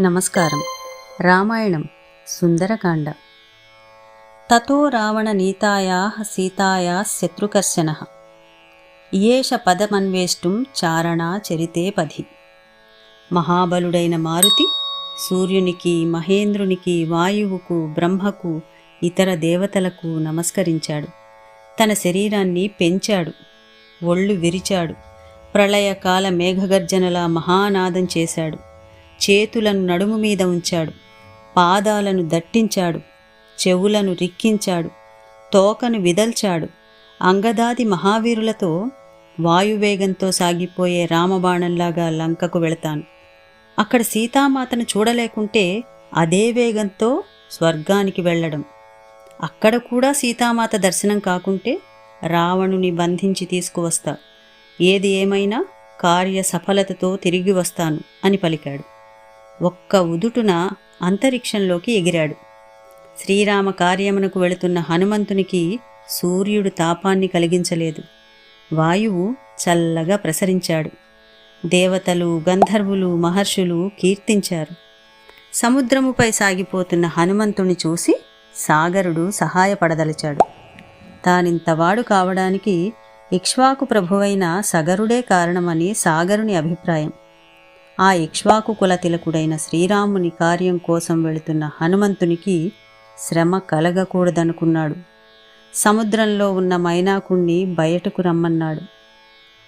నమస్కారం. రామాయణం సుందరకాండ. తతో రావణ నీతాయా సీతాయా శత్రుకర్షణ. ఏష పదమన్వేష్టం చారణా చరితే పది. మహాబలుడైన మారుతి సూర్యునికి మహేంద్రునికి వాయువుకు బ్రహ్మకు ఇతర దేవతలకు నమస్కరించాడు. తన శరీరాన్ని పెంచాడు. ఒళ్ళు విరిచాడు. ప్రళయకాల మేఘగర్జనలా మహానాదం చేశాడు. చేతులను నడుము మీద ఉంచాడు. పాదాలను దట్టించాడు. చెవులను రిక్కించాడు. తోకను విదల్చాడు. అంగదాది మహావీరులతో వాయువేగంతో సాగిపోయే రామబాణంలాగా లంకకు వెళతాను. అక్కడ సీతామాతను చూడలేకుంటే అదే వేగంతో స్వర్గానికి వెళ్ళడం. అక్కడ కూడా సీతామాత దర్శనం కాకుంటే రావణుని బంధించి తీసుకువస్తా. ఏది ఏమైనా కార్య సఫలతతో తిరిగి వస్తాను అని పలికాడు. ఒక్క ఉదుటున అంతరిక్షంలోకి ఎగిరాడు. శ్రీరామ కార్యమునకు వెళుతున్న హనుమంతునికి సూర్యుడు తాపాన్ని కలిగించలేదు. వాయువు చల్లగా ప్రసరించాడు. దేవతలు గంధర్వులు మహర్షులు కీర్తించారు. సముద్రముపై సాగిపోతున్న హనుమంతుని చూసి సాగరుడు సహాయపడదలిచాడు. తానింతవాడు కావడానికి ఇక్ష్వాకు ప్రభువైన సగరుడే కారణమని సాగరుని అభిప్రాయం. ఆ ఇక్ష్వాకు కుల తిలకుడైన శ్రీరాముని కార్యం కోసం వెళుతున్న హనుమంతునికి శ్రమ కలగకూడదనుకున్నాడు. సముద్రంలో ఉన్న మైనాకుణ్ణి బయటకు రమ్మన్నాడు.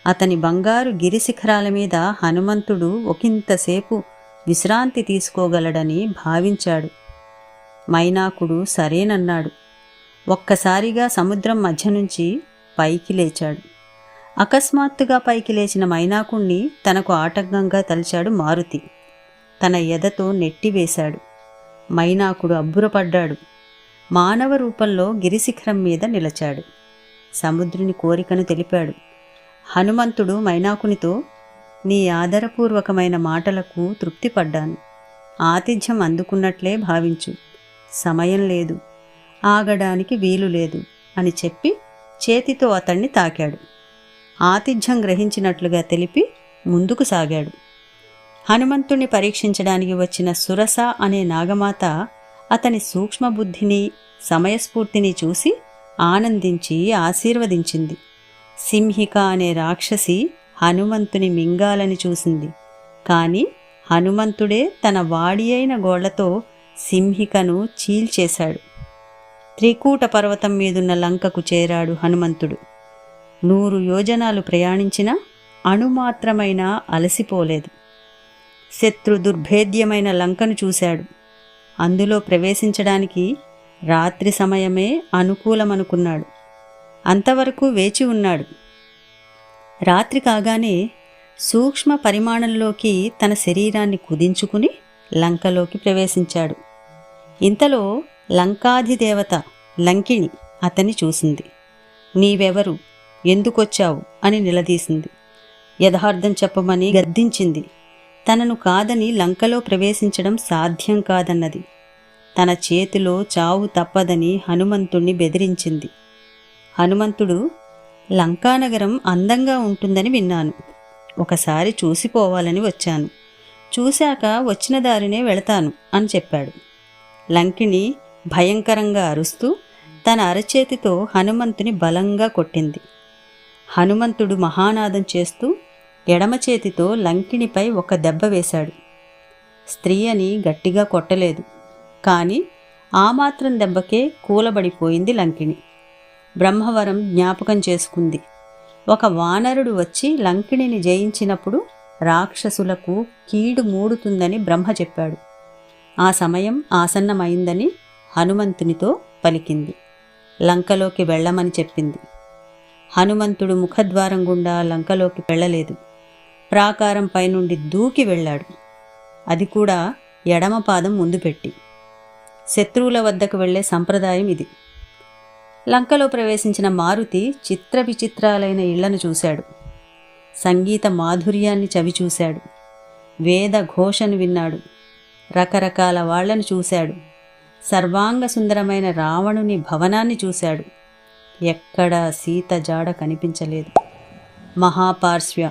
అతని బంగారు గిరిశిఖరాల మీద హనుమంతుడు ఒకంతసేపు విశ్రాంతి తీసుకోగలడని భావించాడు. మైనాకుడు సరేనన్నాడు. ఒక్కసారిగా సముద్రం మధ్య నుంచి పైకి లేచాడు. అకస్మాత్తుగా పైకి లేచిన మైనాకుణ్ణి తనకు ఆటంకంగా తలిచాడు మారుతి. తన ఎదతో నెట్టివేశాడు మైనాకుడు అబ్బురపడ్డాడు. మానవ రూపంలో గిరిశిఖరం మీద నిలచాడు. సముద్రుని కోరికను తెలిపాడు. హనుమంతుడు మైనాకునితో నీ ఆదరపూర్వకమైన మాటలకు తృప్తిపడ్డాను. ఆతిథ్యం అందుకున్నట్లే భావించు. సమయం లేదు. ఆగడానికి వీలు లేదు అని చెప్పి చేతితో అతన్ని తాకాడు. ఆతిథ్యం గ్రహించినట్లుగా తెలిపి ముందుకు సాగాడు. హనుమంతుణ్ణి పరీక్షించడానికి వచ్చిన సురస అనే నాగమాత అతని సూక్ష్మబుద్ధిని సమయస్ఫూర్తిని చూసి ఆనందించి ఆశీర్వదించింది. సింహిక అనే రాక్షసి హనుమంతుని మింగాలని చూసింది. కానీ హనుమంతుడే తన వాడి అయిన గోళ్ళతో సింహికను చీల్చేశాడు. త్రికూట పర్వతం మీదున్న లంకకు చేరాడు హనుమంతుడు. నూరు యోజనాలు ప్రయాణించినా అణుమాత్రమైనా అలసిపోలేదు. శత్రు దుర్భేద్యమైన లంకను చూశాడు. అందులో ప్రవేశించడానికి రాత్రి సమయమే అనుకూలమనుకున్నాడు. అంతవరకు వేచి ఉన్నాడు. రాత్రి కాగానే సూక్ష్మ పరిమాణంలోకి తన శరీరాన్ని కుదించుకుని లంకలోకి ప్రవేశించాడు. ఇంతలో లంకాధిదేవత లంకిణి అతన్ని చూసింది. నీవెవరు? ఎందుకొచ్చావు అని నిలదీసింది. యథార్థం చెప్పమని గద్దించింది. తనను కాదని లంకలో ప్రవేశించడం సాధ్యం కాదన్నది. తన చేతిలో చావు తప్పదని హనుమంతుణ్ణి బెదిరించింది. హనుమంతుడు లంకానగరం అందంగా ఉంటుందని విన్నాను. ఒకసారి చూసిపోవాలని వచ్చాను. చూశాక వచ్చిన దారినే వెళతాను అని చెప్పాడు. లంకిణి భయంకరంగా అరుస్తూ తన అరచేతితో హనుమంతుని బలంగా కొట్టింది. హనుమంతుడు మహానాదం చేస్తూ ఎడమ చేతితో లంకిణిపై ఒక దెబ్బ వేశాడు. స్త్రీ అని గట్టిగా కొట్టలేదు. కానీ ఆ మాత్రం దెబ్బకే కూలబడిపోయింది లంకిణి. బ్రహ్మవరం జ్ఞాపకం చేసుకుంది. ఒక వానరుడు వచ్చి లంకిణిని జయించినప్పుడు రాక్షసులకు కీడు మూడుతుందని బ్రహ్మ చెప్పాడు. ఆ సమయం ఆసన్నమైందని హనుమంతునితో పలికింది. లంకలోకి వెళ్ళమని చెప్పింది. హనుమంతుడు ముఖద్వారం గుండా లంకలోకి వెళ్ళలేదు. ప్రాకారం పైనుండి దూకి వెళ్ళాడు. అది కూడా ఎడమ పాదం ముందు పెట్టి. శత్రువుల వద్దకు వెళ్ళే సంప్రదాయం ఇది. లంకలో ప్రవేశించిన మారుతి చిత్ర విచిత్రాలైన ఇళ్ళను చూశాడు. సంగీత మాధుర్యాన్ని చవిచూశాడు వేద ఘోషను విన్నాడు. రకరకాల వాళ్ళను చూశాడు. సర్వాంగ సుందరమైన రావణుని భవనాన్ని చూశాడు. ఎక్కడా సీత జాడ కనిపించలేదు. మహాపార్శ్వ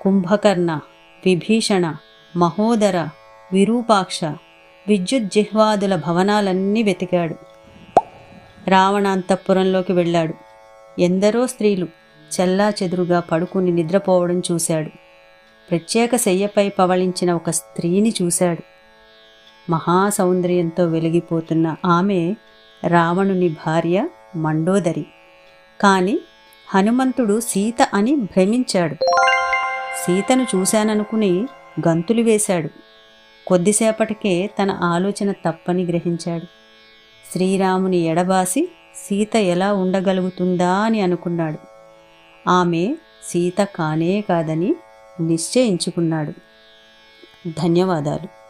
కుంభకర్ణ విభీషణ మహోదర విరూపాక్ష విద్యుజ్జిహ్వాదుల భవనాలన్నీ వెతికాడు. రావణాంతఃపురంలోకి వెళ్ళాడు. ఎందరో స్త్రీలు చెల్లా చెదురుగా పడుకుని నిద్రపోవడం చూశాడు. ప్రత్యేక శయ్యపై పవళించిన ఒక స్త్రీని చూశాడు. మహాసౌందర్యంతో వెలిగిపోతున్న ఆమె రావణుని భార్య మండోదరి. కానీ హనుమంతుడు సీత అని భ్రమించాడు. సీతను చూశాననుకుని గంతులు వేశాడు. కొద్దిసేపటికే తన ఆలోచన తప్పని గ్రహించాడు. శ్రీరాముని ఎడబాసి సీత ఎలా ఉండగలుగుతుందా అని అనుకున్నాడు. ఆమె సీత కానే కాదని నిశ్చయించుకున్నాడు. ధన్యవాదాలు.